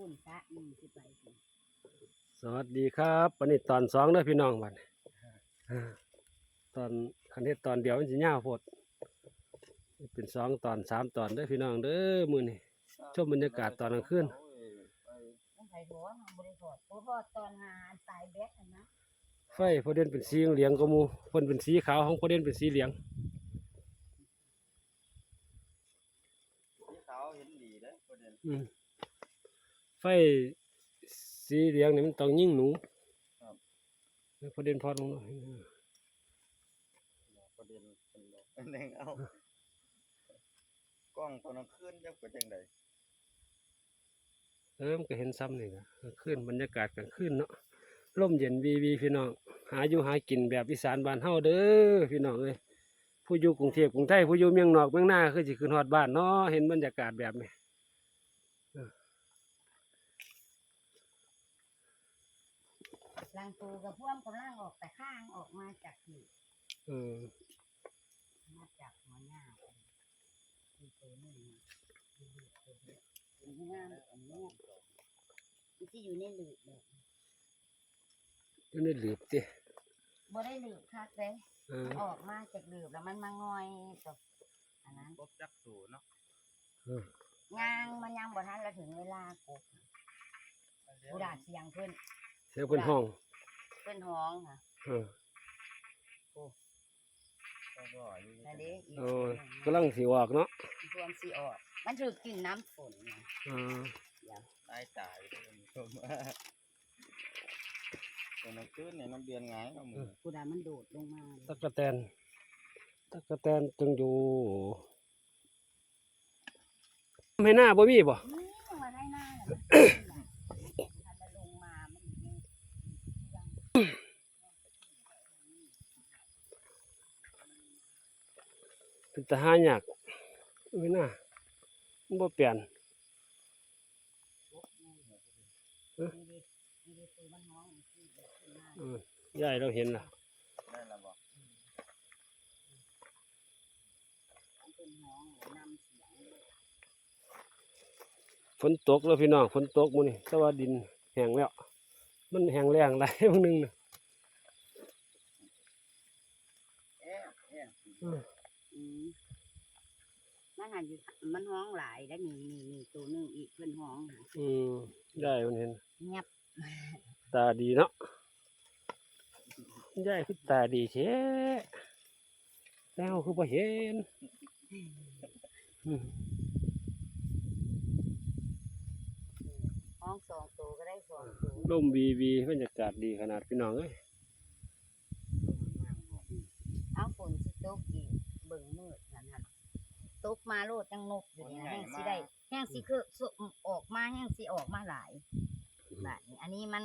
พุ่นซะอืมสิไปพุ่นสวัสดีครับวันนี้ตอนสองเด้อพี่น้องบัดนี้อ่าตอนคันเฮ็ดตอนเดียวมันสิยาวโพดเป็นสองตอนสามตอนเด้อพี่น้องเด้อมื้อนี้ ชมบรรยากาศตอนกลางคืน ต้องไผโถว่าบริโภคบ่พอตอนหาอันตายแบกอันนะไฟพอเด่นเป็นสีเหลืองก็มูเพิ่นเป็นสีขาวของพอเด่นเป็นสีเหลืองสีขาวเห็นดีเด้อประเด็นอืม ไฟสีเหลืองนี่มันต้องยิงหนูครับแล้วพอเด่นพอดลงหน่อยประเด็นเป็นดอกอันหนึงเอากล้องตอนกลางคืนจะเป็นจังไดเออมันก็เห็นซ้ำนี่นะขึ้นบรรยากาศกลางคืนเนาะร่มเย็นวีวีพี่น้องหาอยู่หากินแบบอีสานบ้านเฮาเด้อพี่น้องเอ้ยผู้อยู่กรุงเทพกรุงไทยผู้อยู่เมืองนอกเมืองนาคือสิขึ้นฮอดบ้านเนาะเห็นบรรยากาศแบบนี้ ลังตูกับพ่วงกำลังออกแต่ข้างออกมาจากที่เออ มาจากหัวหน้าที่ตัวนึงที่อยู่ในหัวหน้าอันเนี้ยมันที่อยู่ในหลืบเลยอยู่ในหลืบติบ่ได้หลืบคักเลยเออออกมาจากหลืบแล้วมันมางอยกับอันนั้นพบจักสูเนาะเออยางมันยังบ่ทันแล้วถึงเวลากูกูด่าเสียงเพิ่นเสียงเพิ่นห้อง พิ่นห้องค่ะเออก็ก็อยู่นั่นเด้อีกโอ้ยกำลังสิออกเนาะรวมสิออก มันถูกกินน้ำฝนนะเออตายตายเด้อคุณผู้ชมตอนกลางคืนเนี่ยน้ำเบียนหงายเอามือกูด่ามันโดดลงมาตะกะแตนตะกะแตนจึงอยู่ไม่น่าบ่มีบ่นี่ลงมาได้หน้าเลยทันจะลงมามันยังยัง เป็นตาหายากไม่น่ามันบ่เปลี่ยนดีดีดีดีตัวมันห้องที่เด็กขึ้นมาเออยายเราเห็นล่ะได้แล้วบ่มันเป็นห้องนำเสียงฝนตกแล้วพี่น้องฝนตกมื้อนี้แต่ว่าดินแห้งแล้ว มันแห้งแล้งหลายมื้อนึงน่ะ แอะแอะเอออืมมันหันอยู่มันห้องหลายแล้วมีมีมีตัวหนึงอีกเพื่อนห้องหาอืมยายมันเห็น เงียบตาดีเนาะยายคือตาดีแท้แล้วคือบ่เห็นอืมห้องสองตัวก็ได้สองตัวลมวีวีบรรยากาศดีขนาดพี่น้องเอ้ยเอาฝนสิตกอีก เบิ่งมืดนั่นหั่นตกมาโลดยังนกอยู่นี่นะแห้งสิได้แห้งสิคือสุออกมาแห้งสิออกมาหลายแบบนี้อันนี้มัน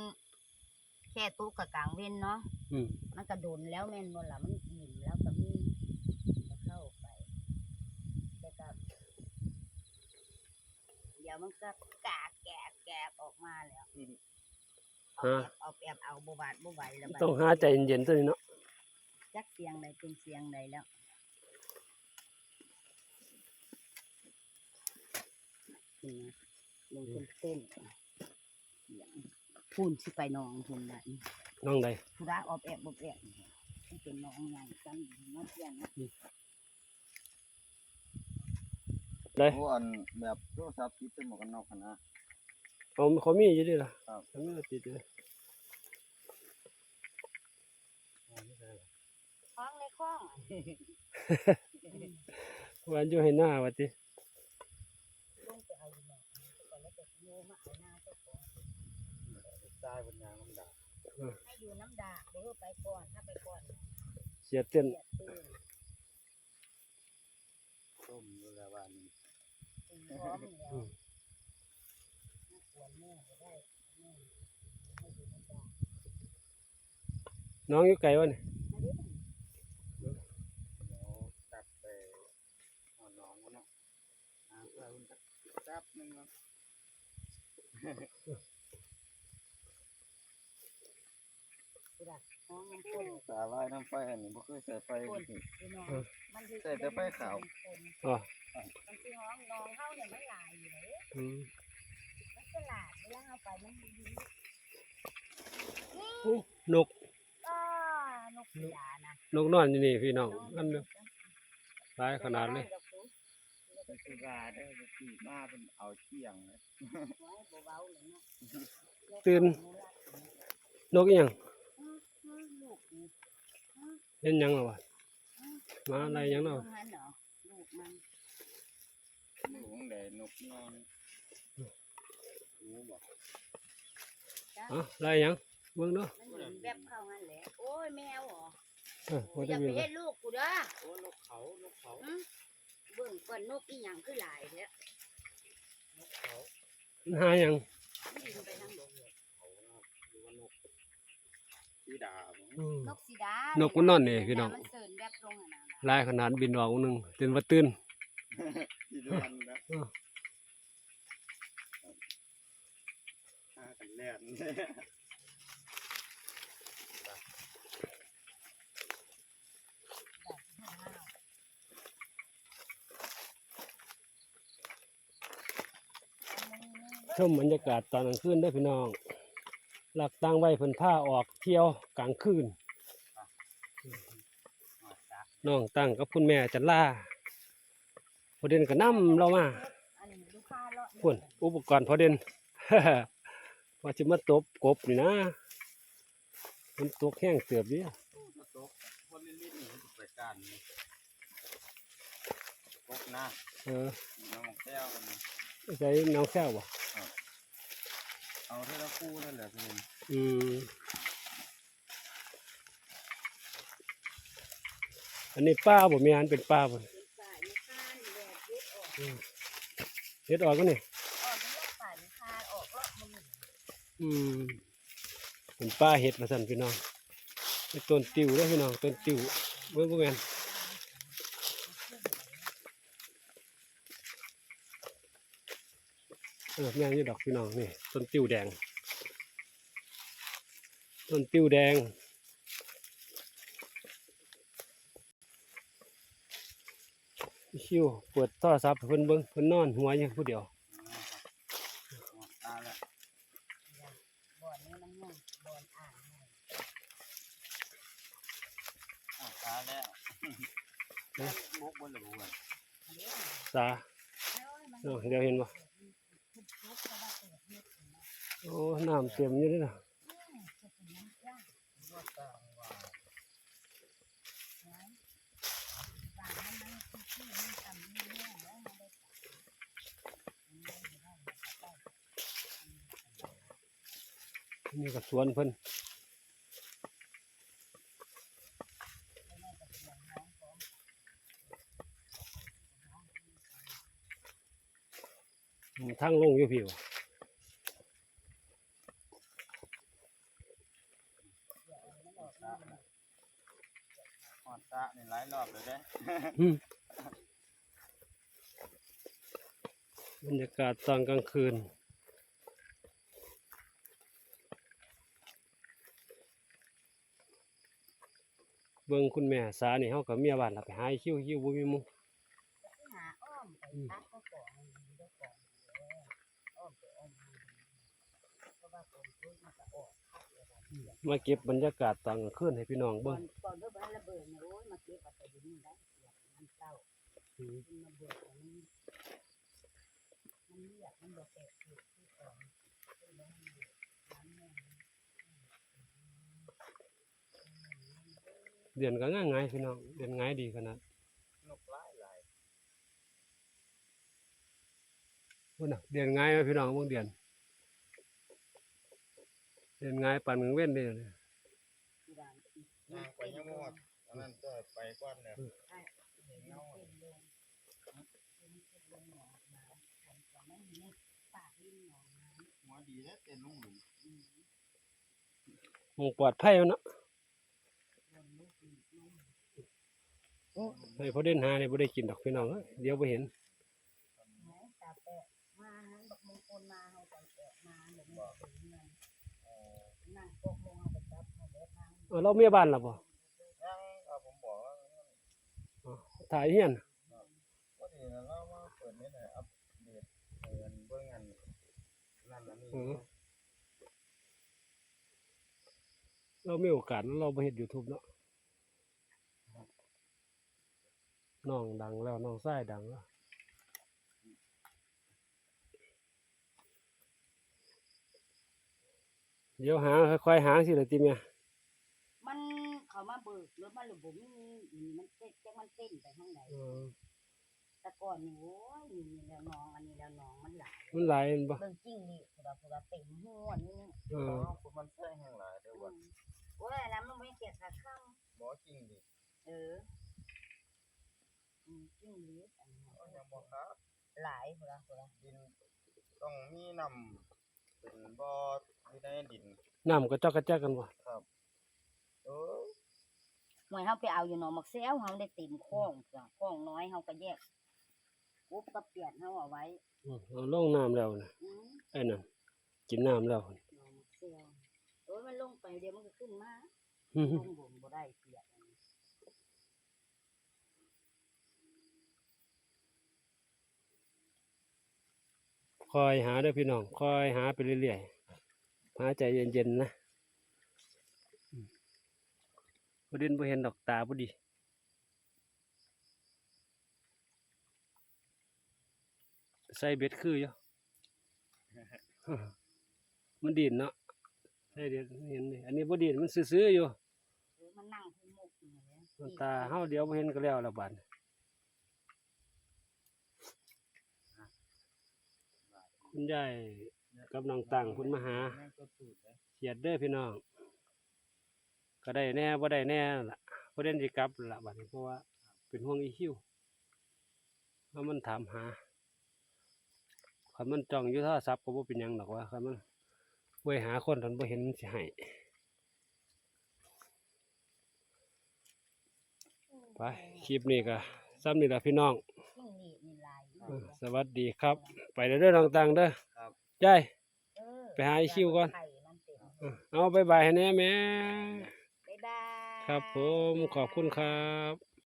แค่ตกกับกลางเว้นเนาะอืมมันกระโดนแล้วแม่นบ่ล่ะมันอิ่มแล้วก็มีจะเข้าไปแต่ก็เดี๋ยวมันก็กากแกบแกบออกมาแล้วเอาแอบเอาแอบเอาบ่บาดบ่ไหวแล้วบัดต้องหาใจเย็นๆตัวนี้เนาะจักเสียงใดเป็นเสียงใดแล้ว นี่นะลงเต้นเต้นเสียงพูนสิไปหนองพูนได้น้องใดธุระออบแอบบอบแอบมันเป็นหน้องใหญ่กันมาเที่ยงนะได้โอ้อันแบบโทรศัพท์ติดเป็นหมวกกันน็อกหั่นนะเอาเขามีอยู่เดิล่ะครับเขามีติดอยู่คล้องในคล้องวันอยู่ให้หน้าว่าติ ลงไปเอาอยู่หน่อยก่อนแล้วจะโย มาเอาหน้าเจ้าของตายบนยางน้ำดาให้อยู่น้ำดากเดี๋ยวไปก่อนถ้าไปก่อนเสียเต้นเสียตื่นต้มอยู่แล้ววันนี้ตื่นพร้อมแล้วน่ากวนแม่ก็ได้แม่ให้อยู่น้ำดากน้องอยู่ไกลวะนี่มาดิเดี๋ยวตัดไปเอาน้องมันเนาะหาเพื่อนคุณจักแป๊บนึงเนาะ กูดักห้องน้ำข้นตาลายน้ำไฟอันนี้บ่เคยใส่ไฟข้นนี่พี่น้องมันคือใส่แต่ไฟขาว อ๋อ มันคือห้องนองเข้าเนี่ยมันหลายอยู่เลยอืมมันฉลาดเวลาไปมันดีอู้นกๆอ้านกสีดานะนกนอนอยู่นี่พี่น้องอันเดียวหลายขนาดเลย ไปซื้อว่าได้อขี่มาเป็นเอาเที่ยงเลยเบาๆเลยเนาะตื่นนกอีหยังลูกนี่เห็นหยังหรอวะมาอะไรหยังเนาะลูกมันเหรอลูกมันหนูของแดนกนอนหนูบอกอ๋ออะไรหยังเบิ่งเนาะมันหมุนแบบเข้างั้นแหละโอ้ยแมวเหรอเออว่าอจะย่ามีไปอะไรเฮ็ดลูกกูเด้อโอ้นกเขานกเขาอื้อ เบิ่งก่อนนกอีหยังคือหลายแท้นกเขาหาหยังมันบินไปทางลงเขานะหรือว่านกสีดาบ่อืม นกสีดานกมันนอนนี่พี่น้อง มันเสิร์นแบบลงอะนะหลายขนาดบินออกหนึงจนว่าตื่นที่เดือนนะอ้อห้ากันแลน ชมบรรยากาศตอนกลางคืนเด้อพี่น้อง หลักตั้งไว้เพิ่นผ้าออกเที่ยวกลางคืน น้องตั้งกับคุณแม่จันล่าพอเด่นก็นํเรามาอันนี้ลูกค้าเลาะพุ่นอุปกรณ์พอเด่นว่าสิมาตบกบนี่นะ มันตกแห้งเตือบดิตู้กระตกคนลิ้นๆนี่มันจะไปก้านนี่พกนะเออน้องแก้วกันนะใส่น้องแซวบ่ เอาเท่าละคู่นั่นแหละพี่อืมอันนี้ป้าบ่มีอันเป็นป้าบ่ลูกค้าลูกค้านี่แหละเฮ็ดออกเฮ็ดออกก็นี่ออกมันแยกฝ่ายลูกค้าออกเลาะมันอืมเป็นป้าเฮ็ดมาสั่นพี่น้องเป็นต้นติวเด้อพี่น้องต้นติวเบิ่งบ่แม่น เออแม่นอยู่ดอกพี่น้องนี่ต้นติวแดง ต้นติวแดง คิวเปิดโทรศัพท์เพิ่นเบิ่งเพิ่นนอนหัวอย่างผู้เดียว ตาละ บ่อนนี้มันง่ายบ่อนอ่างง่าย ตาแล้วบุกบนหรือบุก อันนี้ สา โอ้ยมัน เนาะเดี๋ยวเห็นบ่ ทุบๆก็ว่าเปิดเฮ็ดอยู่นะ โอ้น้ำเต็มอยู่นี่น่ะอืมจะเป็นน้ำจ้างไว้บางมันมันที่มันทำนี่แน่แล้วมันได้ตัดนี่ก็สวนเพิ่น ทางลงอยู่พี่ว่ะหอดตานี่หลายรอบเลยเด้อืมบรรยากาศตอนกลางคืนเบิ่งคุณแม่สานี่เฮากับเมียบ้านล่ะไปหาคิวคิวบ่มีหมุง หาอ้อมไปตัดก็ก่อนดีก็ก่อนอ้อมไปอ้อมมาเพราะว่าผมพูดมันจะออก มาเก็บบรรยากาศตอนกลางคืนให้พี่น้องก่อเบิ่งนก่อนก็บ้านระเบิดเนี่ยโอ้ยมาเก็บเอาไปดินได้เสียบมันเศร้าอืมมันระเบิดมันมันเรียกมันบอกแตกอยู่ที่ก่อนเป็นแล้วมันอยู่น้ำแม่งเดือนก็ง่ายๆพี่น้องเดือนง่ายดีขนาดนกหลายหลายพุ่นน่ะเดือนง่ายไหมพี่น้องเบิ่งเดือน เดือนง่ายปานมึงเว้นเด้อเนี่ยที่ร้านอีกนางไปยังหมดอันนั้นก็ไปก้อนเนี่ยใช่เห็นเงาเป็นลงเป็นเป็นลงหนองมาผมก็ไม่มีปากลิ้นหนองน้หัวดีแล้วเต้นลุงหลุมำอืมหมองปลอดภัยมันเนาะบนลูกอีกน้องให้พอเด่นหาเนี่ยบ่ได้กินดอกพี่น้องเอ้ยเดี๋ยวบ่เห็นไหนตาแปะมาหันบักมงคลมาให้ตาแปะมาเดี๋ยวมันถึงเงินนั่งโต๊ะลง เออเราเมียบ้านหรอป่ะถ่ายเฮียนก็นเราเราไม่โอกาสเราไปเห็นยูทูบเนาะน้องดังแล้วน้องไส้ดังแล้ว เดี๋ยวหาค่อยๆหาสิล่ะติเมียมันเขามาเบิกรถมันหรือบ่มีอีนี่มันเต้นจักมันเต้นไปทางไหนเออแต่ก่อนนี่โอ้ยนี่นี่แล้วน้องอันนี้แล้วน้องมันหลายมันหลายแม่นบ่เบิ่งจิ้งหรีดพุดาพุดาเต็มหัวนี่เออ๋ออคุณมันแท่งแห่งหลายเด้ออืว่ามโอ้ยแล้วมันไม่เก็บขาข้างหมอจริงดิเอออืมจิ้งหรีดอันนี้ก็ยังบ่ครับหลายพุดาพุดาดินต้องมีน้ำเป็นบ่อ อยู่ในดิน น้ำก็จอกกระแจกกันบ่ครับเออหน่วยเฮาไปเอาอยู่หนองมักแซวเฮาได้เต็มคลองจ้ะคลองน้อยเฮาก็แยกปุ๊บก็เปลี่ยนเฮาเอาไว้อืมเอาลงน้ำแล้วนะอืมไอ้นั่นกินน้ำแล้วหนองมักแซวโอ้ยมันลงไปเดี๋ยวมันก็ขึ้นมาอื้อหืลองบนบ่ได้เปียกอันนี้คอยหาเด้อพี่น้องคอยหาไปเรื่อยๆ หาใจเย็นๆนะอืมบ่เด่นบ่เห็นดอกตาบ่ดีใส่เบ็ดคืออยู่มันดินเนาะใส่เด็ดเห็นดิอันนี้บ่ดินมันซื่อๆอยู่เออมันนั่งขึ้นมุกอยู่เนี่ยตาเฮาเดี๋ยวบ่เห็นก็แล้วละบาดคุณยาย กับน้องตังคุณมาหาแม่งก็ตูดเลยเขียดเด้อพี่น้อง ก็ได้แน่บ่ได้แน่ล่ะบ่ได้สิกลับล่ะบัดนี้เพราะว่าเป็นห่วงอีคิวว่ามันถามหาคันมันจ้องอยู่โทรศัพท์ก็บ่เป็นหยังดอกว่าคันมันไว้หาคนทันบ่เห็นมันสิให้ไปคลิปนี้ก็ซ้ำนี่ล่ะพี่น้องจิ้งหรีดนี่ลายเออสวัสดีครับ ไปเด้อน้องตังเด้อครับ ยายเออ ไปหาอีคิวก่อน ไข่มันเต็มเออเอาบ๊ายบายให้แน่แม่บ๊ายบาย ครับผมขอบคุณครับ